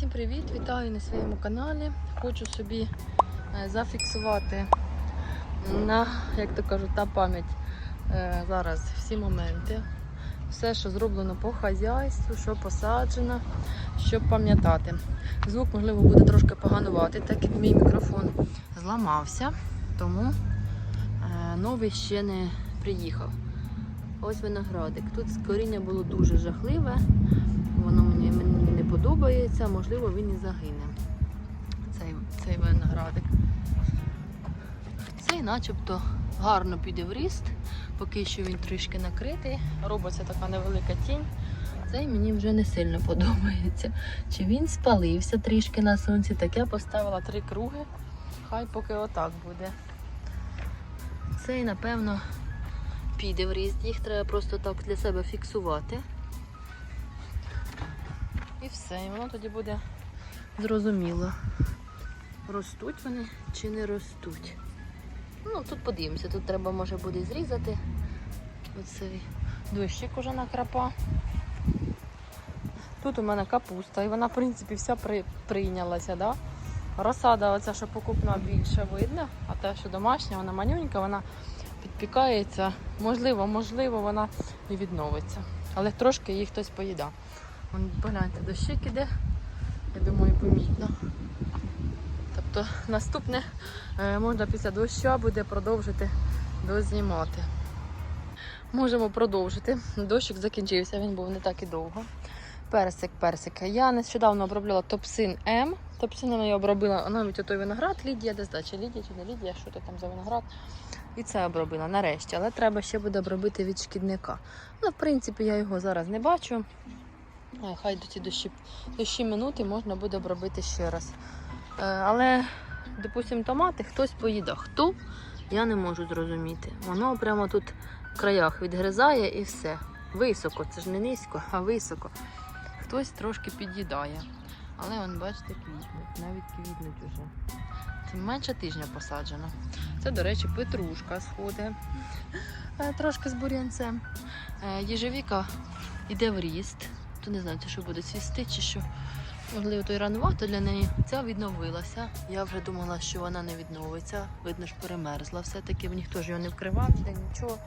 Всім привіт! Вітаю на своєму каналі. Хочу собі е, зафіксувати на, як то кажуть, на пам'ять е, зараз всі моменти. Все, що зроблено по хазяйству, що посаджено, щоб пам'ятати. Звук, можливо, буде трошки поганувати, так як мій мікрофон зламався, тому е, новий ще не приїхав. Ось виноградик. Тут коріння було дуже жахливе. Воно мені, подобається, можливо, він і загине. Цей, цей виноградик. Цей начебто гарно піде в ріст, поки що він трішки накритий. Робиться така невелика тінь. Цей мені вже не сильно подобається. Чи він спалився трішки на сонці, так я поставила три круги. Хай поки отак буде. Цей, напевно, піде в ріст. Їх треба просто так для себе фіксувати. І все, і воно тоді буде зрозуміло. Ростуть вони чи не ростуть. Ну, тут подивимося, тут треба може буде зрізати. Оцей дощик уже накрапа. Тут у мене капуста, і вона, в принципі, вся при... прийнялася, да? Розсада, оця, що покупна більше видно, а те, що домашня, вона манюнька, вона підпікається. Можливо, можливо, вона і відновиться. Але трошки її хтось поїда. Вон, погляньте, дощик іде, я думаю, помітно. Тобто наступне е, можна після дощу буде продовжити дознімати. Можемо продовжити. Дощик закінчився, він був не так і довго. Персик, персик. Я нещодавно обробляла топсин М. Топсином я обробила навіть отой виноград, Лідія, де здача, Лідія чи не Лідія, що то там за виноград. І це обробила нарешті, але треба ще буде обробити від шкідника. Ну, в принципі, я його зараз не бачу. Хай до ці дощі, дощі минути можна буде обробити ще раз. Е, Але, допустимо, томати хтось поїде. Хто? Я не можу зрозуміти. Воно прямо тут в краях відгризає і все. Високо, це ж не низько, а високо. Хтось трошки під'їдає. Але вон, бачите, квітнуть, навіть квітнуть уже. Це менше тижня посаджено. Це, до речі, петрушка сходить. Е, Трошки з бур'янцем. Е, Їжевіка йде в ріст. Не знаю, це що буде цвісти чи що. Можливо, то й ранувато для неї. Ця відновилася. Я вже думала, що вона не відновиться. Видно ж, перемерзла. Все-таки ніхто ж його не вкривав, ніде нічого.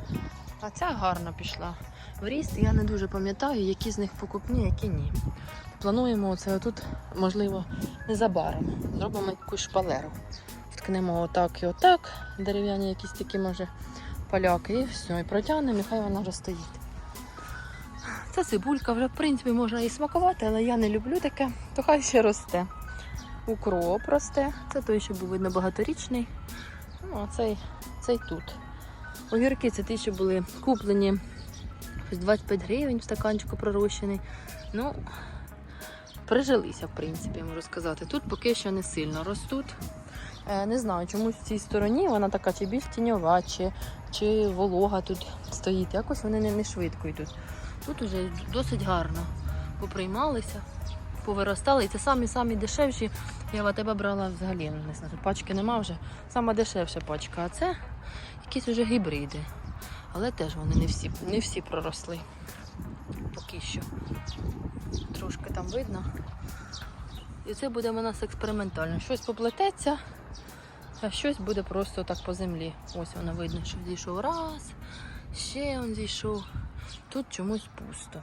А ця гарно пішла в ріст. Я не дуже пам'ятаю, які з них покупні, які ні. Плануємо оце отут, можливо, незабаром. Зробимо якусь шпалеру. Вткнемо отак і отак, дерев'яні якісь такі, може, поляки, і все, і протягнемо, і хай вона вже стоїть. Це цибулька, вже в принципі можна і смакувати, але я не люблю таке, то хай ще росте. Укроп росте. Це той, що був видно багаторічний. Ну, а цей, цей тут. Огірки це ті, що були куплені 25 гривень в стаканчику пророщений. Ну, прижилися, в принципі, можу сказати. Тут поки що не сильно ростуть. Е, Не знаю, чомусь в цій стороні вона така чи більш тіньова, чи, чи волога тут стоїть. Якось вони не, не швидко йдуть. Тут уже досить гарно поприймалися, повиростали. І це самі-самі дешевші. Я в АТБ брала взагалі, ну, не знаю, пачки нема вже. Сама дешевша пачка, а це якісь уже гібриди. Але теж вони не всі, не всі проросли. Поки що. Трошки там видно. І це буде у нас експериментально. Щось поплететься, а щось буде просто так по землі. Ось воно видно, що зійшов раз, ще він зійшов. Тут чомусь пусто.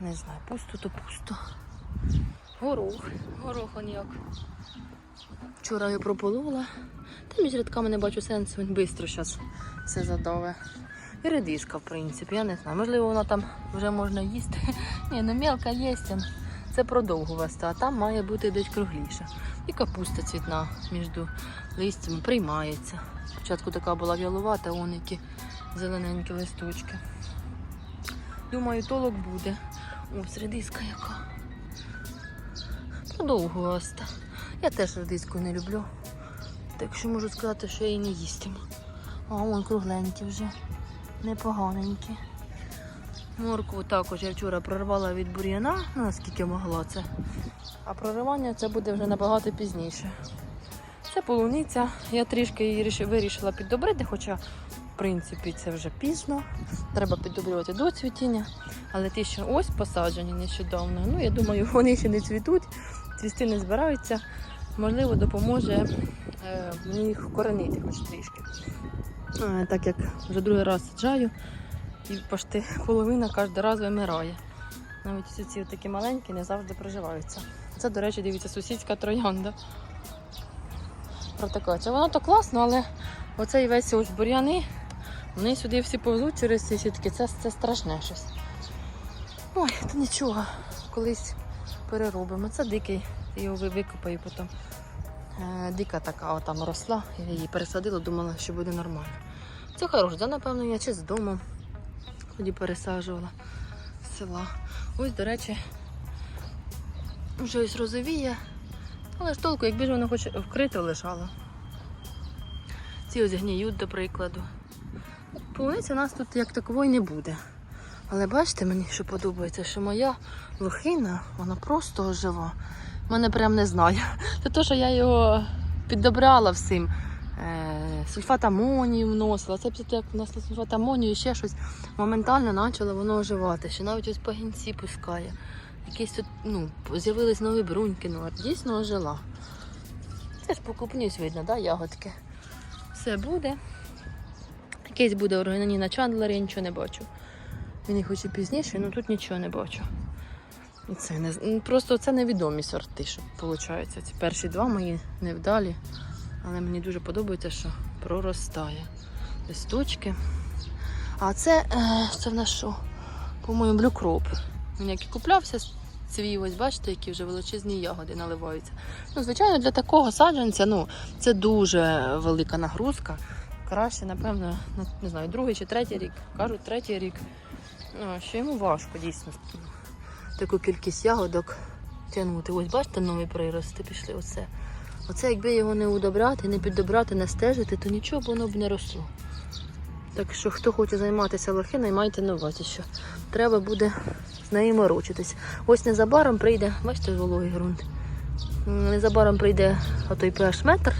Не знаю, пусто то пусто. Горох. Горох он як. Вчора я прополола. Та між рядками не бачу сенсу, він швидко зараз все задове. І редиска, в принципі, я не знаю. Можливо, вона там вже можна їсти. Ні, ну мелка є. Це продовго вести, а там має бути десь кругліше. І капуста цвітна між листями приймається. Спочатку така була в'ялувата, які зелененькі листочки. Думаю, толок буде. Ось редиска яка. Продовго вести. Я теж редиску не люблю. Так що можу сказати, що її не їстиму. А вон кругленькі вже. Непоганенькі. Моркву також я вчора прорвала від бур'яна, ну наскільки могла це. А проривання це буде вже набагато пізніше. Це полуниця. Я трішки її вирішила піддобрити, хоча, принципі, це вже пізно. Треба піддобрювати до цвітіння. Але ті, що ось посаджені нещодавно, ну я думаю, вони ще не цвітуть, цвісти не збираються. Можливо, допоможе е, мені їх вкоренити хоч трішки. Е, так як вже другий раз саджаю, і почти половина кожен раз вимирає. Навіть ці, ці такі маленькі не завжди приживаються. Це, до речі, дивіться, сусідська троянда. Протикається. Воно то класно, але оцей весь ось бур'яни, вони сюди всі повзуть через ці сітки. Це, це страшне щось. Ой, то нічого, колись переробимо. Це дикий, я його викопаю потім. Е, дика така о, там росла, я її пересадила, думала, що буде нормально. Це хороше, напевно, я чи з дому тоді пересаджувала з села. Ось, до речі, вже ось розовіє. Але ж толку, якби ж воно хоч вкрито лежало. Ці ось гніють, до прикладу. Полуниця у нас тут як такової не буде. Але бачите, мені що подобається, що моя лохина, вона просто ожива. Мене прям не знаю. Це те, що я його піддобряла всім. Е, сульфат амонію вносила. Це як внесла сульфат амонію і ще щось моментально почало воно оживати. Що навіть ось пагінці пускає. Якісь тут, ну, з'явились нові бруньки, ну, дійсно ожила. Це ж покупнюсь видно, да, ягодки. Все буде. Якийсь буде органі на чандлері, я нічого не бачу. Він їх хоче пізніше, але тут нічого не бачу. Це не, ну, просто це невідомі сорти, що виходить. Ці перші два мої невдалі. Але мені дуже подобається, що проростає. Листочки. А це, е, це в нас що? По-моєму, блюкроп. Він як і куплявся, цвів, ось бачите, які вже величезні ягоди наливаються. Ну, звичайно, для такого саджанця ну, це дуже велика нагрузка. Краще, напевно, ну, не знаю, другий чи третій рік. Кажуть, третій рік. Ну, що йому важко дійсно таку кількість ягодок тягнути. Ось бачите, нові прирости пішли. Оце. Оце якби його не удобряти, не піддобрати, не стежити, то нічого б воно б не росло. Так що хто хоче займатися лохиною, майте на увазі, що треба буде з нею морочитись. Ось незабаром прийде, бачите, вологий ґрунт. Незабаром прийде отой pH метр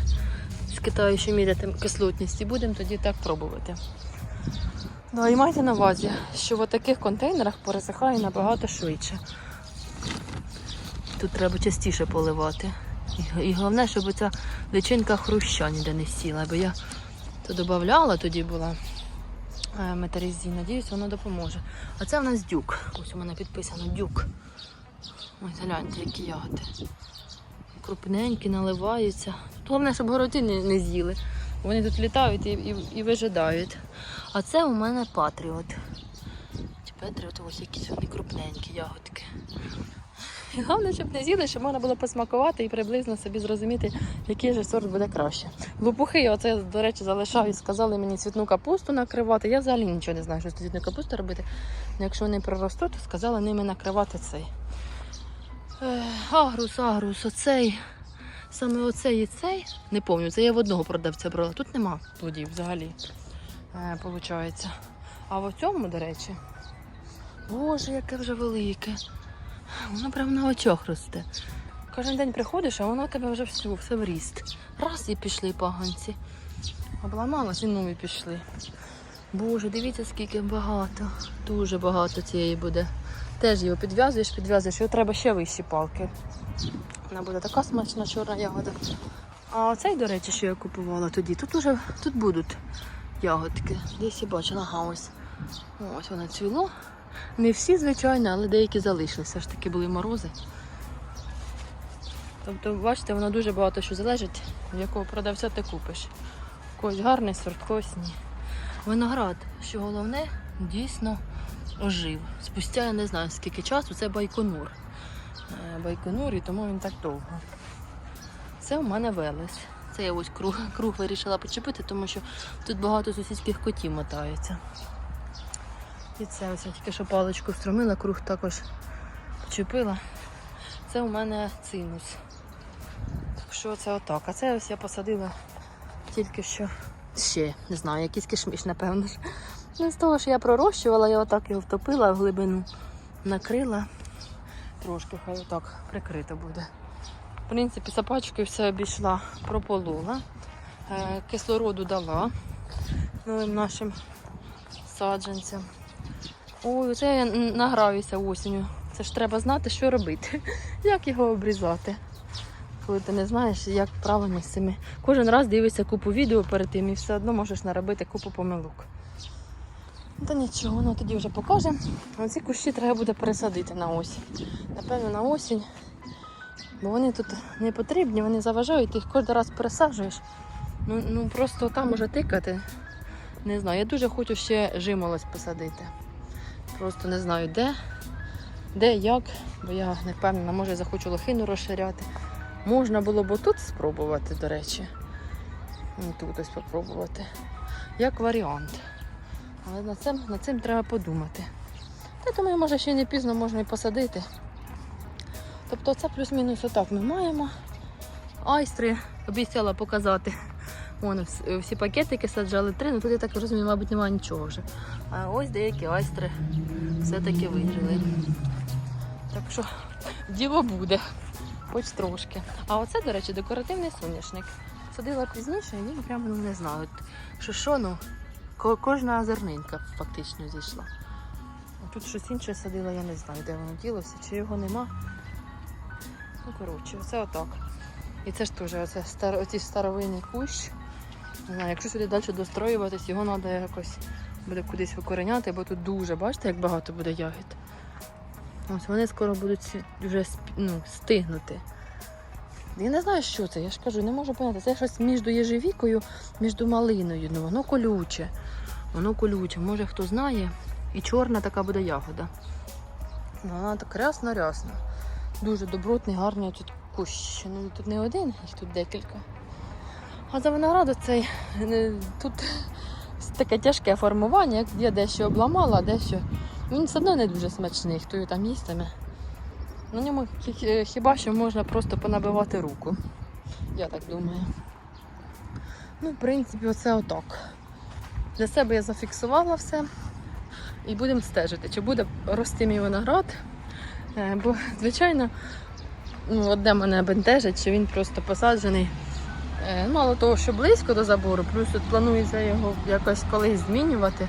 Китаю, що міряти кислотність, і будемо тоді так пробувати. Ну і майте на увазі, що в таких контейнерах пересихає набагато швидше. Тут треба частіше поливати. І, і головне, щоб ця личинка хруща ніде не сіла, бо я то додавала, тоді була е, метарізі. Надіюсь, воно допоможе. А це в нас дюк. Ось у мене підписано дюк. Ось гляньте, які ягоди. Крупненькі, наливаються. Тут головне, щоб городі не, не з'їли. Вони тут літають і, і, і вижидають. А це у мене патріот. Ці Патріот, ось якісь вони крупненькі ягодки. І головне, щоб не з'їли, щоб можна було посмакувати і приблизно собі зрозуміти, який же сорт буде краще. Лопухи, оце, до речі, залишаю, сказали мені цвітну капусту накривати. Я взагалі нічого не знаю, що з цвітною капусту робити. Якщо вони проростуть, то сказали ними накривати цей. Агрус, агрус, оцей. Саме оцей і цей. Не пам'ятаю, це я в одного продавця брала. Тут нема плодів взагалі. Е. А в цьому, до речі, боже, яке вже велике. Воно прямо на очах росте. Кожен день приходиш, а воно тебе вже все, все в ріст. Раз і пішли поганці. Обламалось і нові пішли. Боже, дивіться, скільки багато. Дуже багато цієї буде. Теж його підв'язуєш, підв'язуєш, його треба ще вищі палки. Вона буде така смачна чорна ягода. А оцей, до речі, що я купувала тоді, тут уже тут будуть ягодки. Десь я бачила, ага, ось. Ось воно цвіло. Не всі, звичайно, але деякі залишилися. Ж таки були морози. Тобто, бачите, воно дуже багато що залежить, в якого продавця ти купиш. Когось гарний сорт, когось ні. Виноград, що головне, дійсно ожив. Спустя я не знаю скільки часу, це байконур. Е, Байконур, і тому він так довго. Це у мене велес. Це я ось круг, круг вирішила почепити, тому що тут багато сусідських котів мотається. І це ось я тільки що паличку встромила, круг також почепила. Це у мене цинус. Так що це отак. А це ось я посадила тільки що ще, не знаю, якийсь кишміш, напевно. З того, що я пророщувала, я отак його втопила в глибину, накрила. Трошки хай отак прикрито буде. В принципі, сапачкою все обійшла, прополола, е, кислороду дала новим нашим саджанцям. Ой, це я награюся осінню. Це ж треба знати, що робити, як його обрізати. Коли ти не знаєш, як правильно з цими. Кожен раз дивишся купу відео перед тим і все одно можеш наробити купу помилок. Та нічого, ну тоді вже покажемо. Оці кущі треба буде пересадити на осінь. Напевно, на осінь. Бо вони тут не потрібні, вони заважають, ти їх кожен раз пересаджуєш. Ну, ну просто там може тикати. Не знаю. Я дуже хочу ще жимолость посадити. Просто не знаю де, де, як, бо я не впевнена, може захочу лохину розширяти. Можна було б тут спробувати, до речі. Тут ось спробувати. Як варіант. Але над цим, над цим треба подумати. Та думаю, може ще не пізно можна і посадити. Тобто це плюс-мінус отак ми маємо. Айстри обіцяла показати. Вон всі пакетики саджали три, ну тут я так розумію, мабуть, немає нічого вже. А ось деякі айстри все-таки вижили. Так що діло буде, хоч трошки. А оце, до речі, декоративний соняшник. Садила пізніше, і він прямо ну, не знаю. Що що, ну, кожна зернинка фактично зійшла. А тут щось інше садила, я не знаю, де воно ділося, чи його нема. Ну, коротше, оце отак. І це ж теж оце стар, оці старовинний кущ. Не знаю, якщо сюди далі достроюватись, його треба якось буде кудись викореняти, бо тут дуже, бачите, як багато буде ягід. Ось вони скоро будуть вже ну, стигнути. Я не знаю, що це, я ж кажу, не можу поняти. Це щось між єжевікою, між малиною. Ну, воно колюче. Воно колюче. Може хто знає. І чорна така буде ягода. Ну, Вона так рясно-рясно. Дуже добротний, гарний тут кущ. Ну тут не один, їх тут декілька. А за винограду цей е, тут таке тяжке формування, як я дещо обламала, дещо. Він все одно не дуже смачний, хто його там їстиме. На ньому хі- хі- хіба що можна просто понабивати руку. Я так думаю. Ну, в принципі, оце отак. Для себе я зафіксувала все. І будемо стежити, чи буде рости мій виноград. Е, Бо, звичайно, ну, одне мене бентежить, що він просто посаджений. Е, Мало того, що близько до забору, плюс тут планується його якось колись змінювати.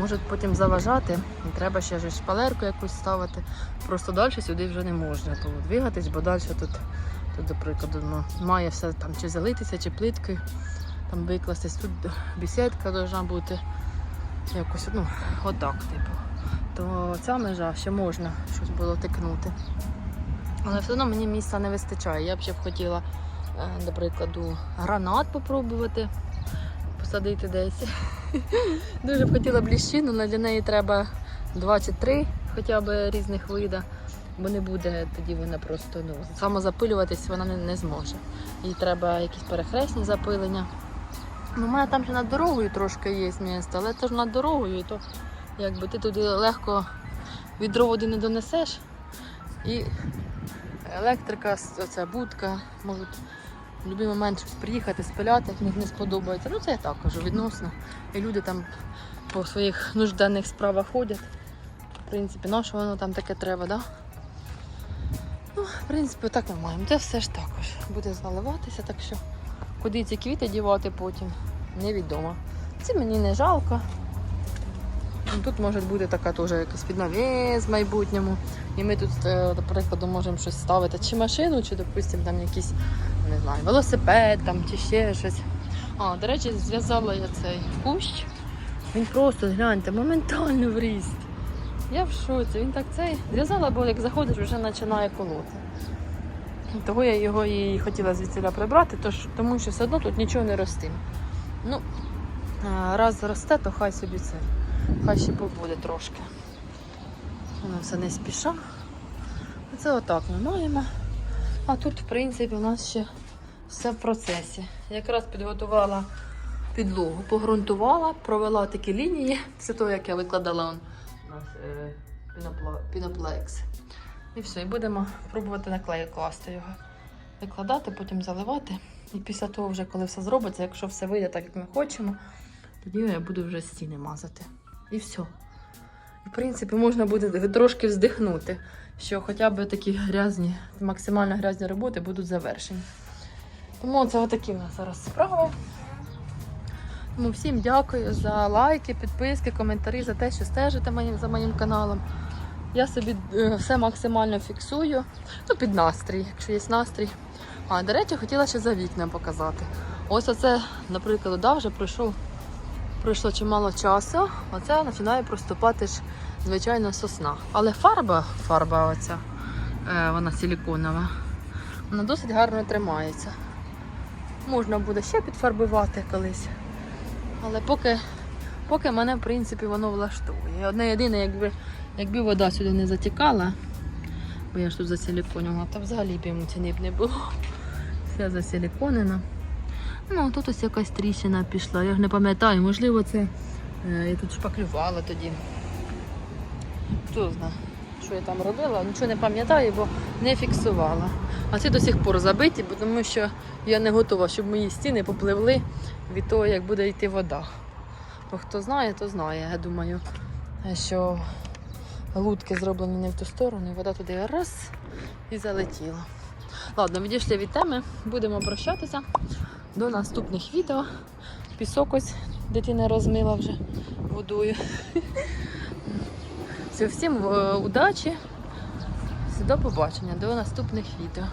Можуть потім заважати. І треба ще ж шпалерку якусь ставити. Просто далі сюди вже не можна було двигатись, бо далі тут, тут до прикладу, ну, має все там чи залитися, чи плиткою там викластись. Тут бісідка повинна бути якось, ну, отак, типу. То ця межа ще можна щось було тикнути. Але все одно мені місця не вистачає. Я б ще б хотіла, е, до прикладу, гранат попробувати посадити десь. Дуже б хотіла б ліщину, але для неї треба два чи три хоча б різних вида, бо не буде тоді вона просто ну, самозапилюватись вона не, не зможе. Їй треба якісь перехресні запилення. Ну, у мене там ще над дорогою трошки є місце, але це ж над дорогою, і то якби ти туди легко відро води не донесеш. І електрика, оця будка, можуть в будь-який момент приїхати, спиляти, як мені не сподобається. Ну це я так кажу, відносно. І люди там по своїх нужденних справах ходять. В принципі, на що воно там таке треба, да? Ну, в принципі, так ми маємо. Це все ж також буде заливатися, так що куди ці квіти дівати потім, невідомо. Ці мені не жалко. Ну, Тут може бути така теж якийсь піднавіс в майбутньому. І ми тут, е, до прикладу, можемо щось ставити, чи машину, чи, допустимо, там якийсь, не знаю, велосипед там, чи ще щось. А, до речі, зв'язала я цей кущ. Він просто, гляньте, моментально в ріст. Я в шоці, він так цей зв'язала, бо як заходиш, вже починає колоти. Того я його і хотіла звідсіля прибрати, тож, тому що все одно тут нічого не ростиме. Ну, раз росте, то хай собі це. Хай ще побуде трошки. Воно все не спіша. Це отак ми маємо. А тут, в принципі, у нас ще все в процесі. Якраз підготувала підлогу, погрунтувала, провела такі лінії, після того, як я викладала он, наш е, піноплекс. І все, і будемо пробувати на клею класти його. Викладати, потім заливати. І після того, вже коли все зробиться, якщо все вийде так, як ми хочемо, тоді я буду вже стіни мазати. І все. В принципі, можна буде трошки вздихнути, що хоча б такі грязні, максимально грязні роботи будуть завершені. Тому це отакі в нас зараз справи. Тому всім дякую за лайки, підписки, коментарі, за те, що стежите моїм, за моїм каналом. Я собі е, все максимально фіксую. Ну, під настрій, якщо є настрій. А, до речі, хотіла ще за вікна показати. Ось оце, наприклад, да, вже пройшов, пройшло чимало часу. Оце починає проступати ж, звичайно, сосна. Але фарба, фарба оця, е, вона силіконова, вона досить гарно тримається. Можна буде ще підфарбувати колись. Але поки, поки мене, в принципі, воно влаштовує. Одне єдине, якби, якби вода сюди не затікала, бо я ж тут засиліконювала, то взагалі б йому ціни б не було. Все засиліконено. Ну, тут ось якась тріщина пішла. Я не пам'ятаю, можливо, це е, я тут шпаклювала тоді. Хто знає, що я там робила, нічого не пам'ятаю, бо не фіксувала. А ці до сих пор забиті, тому що я не готова, щоб мої стіни попливли від того, як буде йти вода. Бо хто знає, то знає. Я думаю, що лутки зроблені не в ту сторону, і вода туди раз і залетіла. Ладно, відійшли від теми, будемо прощатися. До наступних відео. Пісок ось дитина розмила вже водою. Всім е, удачі. До побачення, до наступних відео.